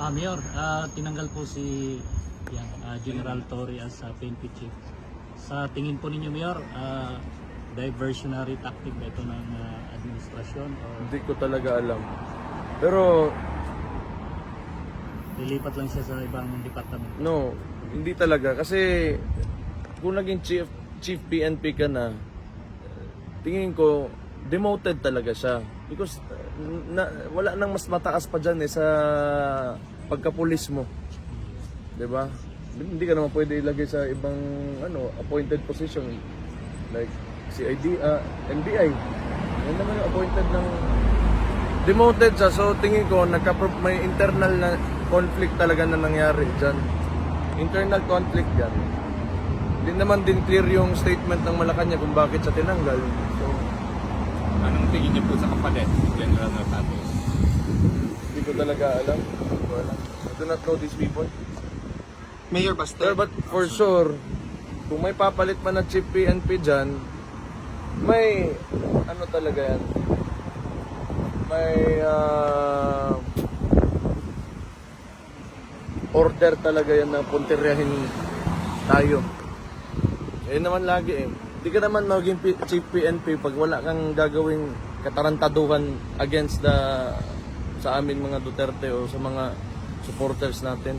Ah, Mayor, ah, tinanggal po si yan, ah, General Torre as uh, PNP Chief. Sa tingin po ninyo, Mayor, ah, diversionary tactic ba ito ng ah, administrasyon o Hindi ko talaga alam. Pero lilipat lang siya sa ibang department? no, hindi talaga kasi kung naging chief chief PNP ka na tingin ko demoted talaga siya because uh, na, wala nang mas mataas pa diyan eh sa pagkapulis mo. 'Di ba? Hindi ka naman pwede ilagay sa ibang ano appointed position like CID, ah, NBI. Yan naman yung appointed ng demoted siya. So tingin ko nagka may internal na conflict talaga na nangyari diyan. Internal conflict yan. Hindi naman din clear yung statement ng Malacanang kung bakit siya tinanggal. Tingin niyo po sa kapalit General Natatos? hindi ko talaga alam. Hindi ko alam. I do not know these people. Mayor Pero Baste, but for sure, kung may papalit pa na chief PNP dyan, may ano talaga yan. May ah, order talaga yan na puntiryahin tayo. Eh naman lagi eh. Hindi ka naman maging P- chief PNP pag wala kang gagawing katarantaduhan against the sa amin mga Duterte o sa mga supporters natin.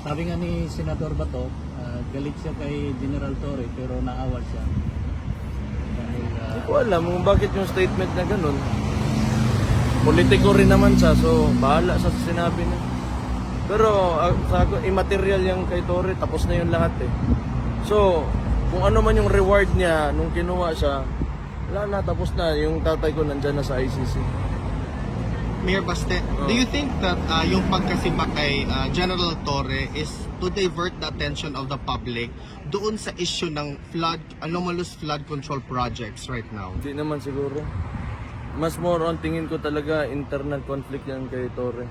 Sabi nga ni Senador Bato, ah, galit siya kay General Torre pero naawal siya. Dahil ah, Hindi ko alam kung bakit yung statement na ganun. Politiko rin naman siya, so bahala sa sinabi niya. Pero ah, sa ako, immaterial yung kay Torre, tapos na yung lahat eh. So, kung ano man yung reward niya nung kinuha siya, wala na, tapos na. Yung tatay ko nandyan na sa ICC. Mayor Baste, do you think that uh, yung pagkasima kay uh, General Torre is to divert the attention of the public doon sa issue ng flood, anomalous flood control projects right now? Hindi naman siguro. Mas more on tingin ko talaga internal conflict yan kay Torre.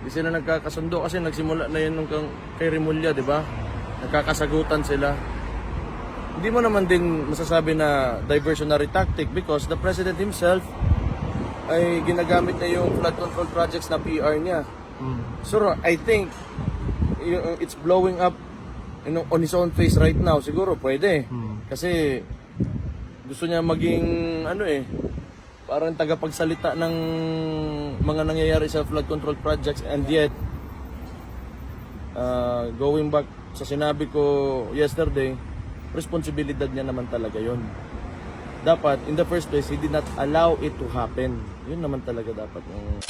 Hindi sila nagkakasundo kasi nagsimula na yun nung kang- kay Rimulya, di ba? Nagkakasagutan sila. Hindi mo naman din masasabi na diversionary tactic because the president himself ay ginagamit na yung flood control projects na PR niya. So I think y- it's blowing up you know, on his own face right now. Siguro pwede. Kasi gusto niya maging ano eh parang tagapagsalita ng mga nangyayari sa flood control projects and yet uh, going back sa sinabi ko yesterday responsibilidad niya naman talaga yon dapat in the first place he did not allow it to happen. Yun naman talaga dapat yung